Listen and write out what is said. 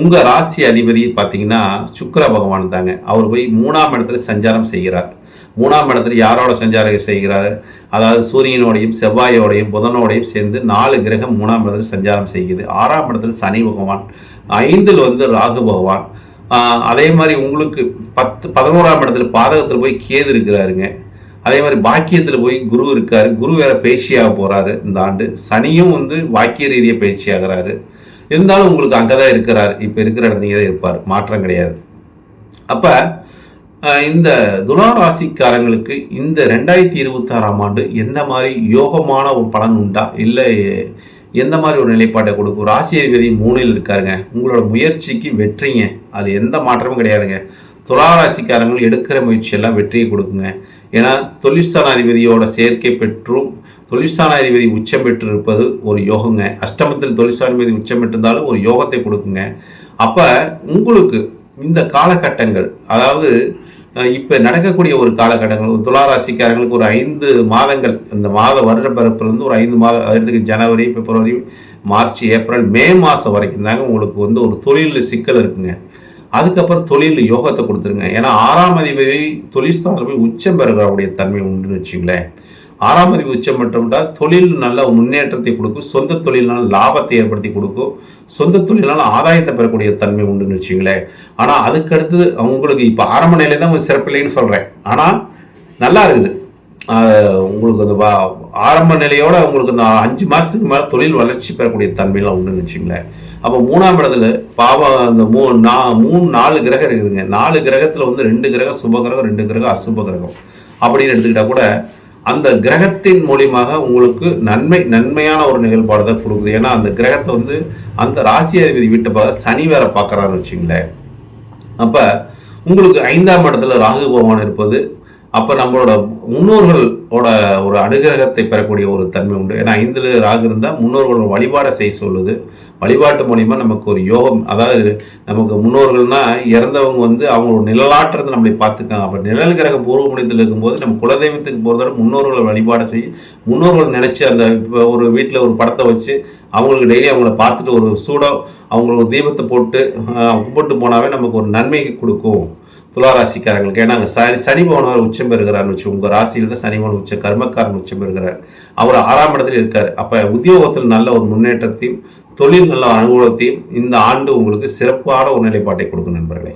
உங்க ராசி அதிபதி பார்த்தீங்கன்னா சுக்கர பகவான் தாங்க. அவர் போய் மூணாம் இடத்துல சஞ்சாரம் செய்கிறார். மூணாம் இடத்துல யாரோட சஞ்சாரம் செய்கிறாரு? அதாவது சூரியனோடையும் செவ்வாயோடையும் புதனோடையும் சேர்ந்து நாலு கிரகம் மூணாம் இடத்துல சஞ்சாரம் செய்கிறது ஆறாம் இடத்துல சனி பகவான் ஐந்தில் வந்து ராகு பகவான். அதே மாதிரி உங்களுக்கு பத்து பதினோராம் இடத்துல பாதகத்தில் போய் கேது இருக்கிறாருங்க. அதே மாதிரி பாக்கியத்தில் போய் குரு இருக்கார். குரு வேற பயிற்சியாக போகிறாரு இந்த ஆண்டு. சனியும் வந்து வாக்கிய ரீதியாக பயிற்சியாகிறாரு இருந்தாலும் உங்களுக்கு அங்கே தான் இருக்கிறார். இப்போ இருக்கிற இடத்துலையே தான் இருப்பார். மாற்றம் கிடையாது. அப்போ இந்த துலா ராசிக்காரங்களுக்கு இந்த ரெண்டாயிரத்தி இருபத்தாறாம் ஆண்டு எந்த மாதிரி யோகமான ஒரு பலன் உண்டா? இல்லை எந்த மாதிரி ஒரு நிலைப்பாட்டை கொடுக்கும்? ராசி அதிபதி மூணில் இருக்காருங்க. உங்களோட முயற்சிக்கு வெற்றிங்க. அது எந்த மாற்றமும் கிடையாதுங்க. துலா ராசிக்காரங்கள் எடுக்கிற முயற்சியெல்லாம் வெற்றியை கொடுக்குங்க. ஏன்னா தொழிற்ஸ்தானாதிபதியோட சேர்க்கை பெற்றும் தொழிற்ஸ்தானாதிபதி உச்சம் பெற்றிருப்பது ஒரு யோகங்க. அஷ்டமத்தில் தொழிற்ஸ்தானாதிபதி உச்சம் பெற்றிருந்தாலும் ஒரு யோகத்தை கொடுக்குங்க. அப்போ உங்களுக்கு இந்த காலகட்டங்கள் அதாவது இப்போ நடக்கக்கூடிய ஒரு காலகட்டங்கள் ஒரு துளாராசிக்காரங்களுக்கு ஒரு ஐந்து மாதங்கள் இந்த மாத வருட பிறப்புலேருந்து ஒரு ஐந்து மாதம் எடுத்துக்கு ஜனவரி பிப்ரவரி மார்ச் ஏப்ரல் மே மாதம் வரைக்கும் தாங்க உங்களுக்கு வந்து ஒரு தொழிலில் சிக்கல் இருக்குங்க. அதுக்கப்புறம் தொழில் யோகத்தை கொடுத்துருங்க. ஏன்னா ஆறாம் அதிபதி தொழில்ஸ்தானத்தில் போய் உச்சம் பெறுகிறவுடைய தன்மை உண்டுன்னு வச்சுங்களேன் ஆறாம் அதிபதி உச்சம் மட்டும்டா தொழில் நல்ல முன்னேற்றத்தை கொடுக்கும் சொந்த தொழிலினால் லாபத்தை ஏற்படுத்தி கொடுக்கும் சொந்த தொழிலினால் ஆதாயத்தை பெறக்கூடிய தன்மை உண்டுன்னு வச்சுங்களேன் ஆனால் அதுக்கடுத்து அவங்களுக்கு இப்போ ஆரம்ப நிலையில தான் ஒரு சிறப்பில்லைன்னு சொல்கிறேன் ஆனால் நல்லா இருக்குது. உங்களுக்கு அந்த வா- ஆரம்ப நிலையோட உங்களுக்கு இந்த அஞ்சு மாதத்துக்கு மேலே தொழில் வளர்ச்சி பெறக்கூடிய தன்மையெல்லாம் உண்டுன்னு வச்சுங்களேன் அப்போ மூணாம் இடத்துல பாவம் அந்த மூ நா மூணு நாலு கிரகம் இருக்குதுங்க. நாலு கிரகத்தில் வந்து ரெண்டு கிரகம் சுப கிரகம் ரெண்டு கிரகம் அசுப கிரகம் அப்படின்னு எடுத்துக்கிட்டால் கூட அந்த கிரகத்தின் மூலியமாக உங்களுக்கு நன்மை நன்மையான ஒரு நிகழ்பாடு தான் கொடுக்குது. ஏன்னா அந்த கிரகத்தை வந்து அந்த ராசி அதிபதி வீட்டை பார்க்க சனி வேற பார்க்குறான்னு வச்சுங்களேன் அப்போ உங்களுக்கு ஐந்தாம் இடத்துல ராகு பகவான் இருப்பது அப்போ நம்மளோட முன்னோர்களோட ஒரு அனுகிரகத்தை பெறக்கூடிய ஒரு தன்மை உண்டு. ஏன்னா ஐந்தில் ராகு இருந்தால் முன்னோர்களோட வழிபாடை செய்ய சொல்லுது. வழிபாட்டு மூலிமா நமக்கு ஒரு யோகம் அதாவது நமக்கு முன்னோர்கள்னா இறந்தவங்க வந்து அவங்களோட நிழலாற்றத்தை நம்மளை பார்த்துக்காங்க. அப்போ நிழல் கிரகம் பூர்வ புனிதத்தில் இருக்கும்போது நம்ம குலதெய்வத்துக்கு போகிறதோட முன்னோர்களை வழிபாடு செய்ய முன்னோர்கள் நினச்சி அந்த இப்போ ஒரு வீட்டில் ஒரு படத்தை வச்சு அவங்களுக்கு டெய்லி அவங்கள பார்த்துட்டு ஒரு சூடாக அவங்களுக்கு ஒரு தீபத்தை போட்டு கும்பிட்டு போனாவே நமக்கு ஒரு நன்மை கொடுக்கும். துளாராசிக்காரங்களுக்கு. ஏன்னா அங்கே சனி சனி பவன் உச்சம் பெறுகிறார்னு வச்சு உங்கள் ராசியில் தான் சனி பவன் உச்சம் கர்மக்காரன் உச்சம் பெறுகிறார். அவர் ஆறாம் இடத்துல இருக்கார். அப்போ உத்தியோகத்தில் நல்ல ஒரு முன்னேற்றத்தையும் தொழில் நல்ல அனுகூலத்தையும் இந்த ஆண்டு உங்களுக்கு சிறப்பான ஒரு நிலைப்பாட்டை கொடுக்கும் நண்பர்களே.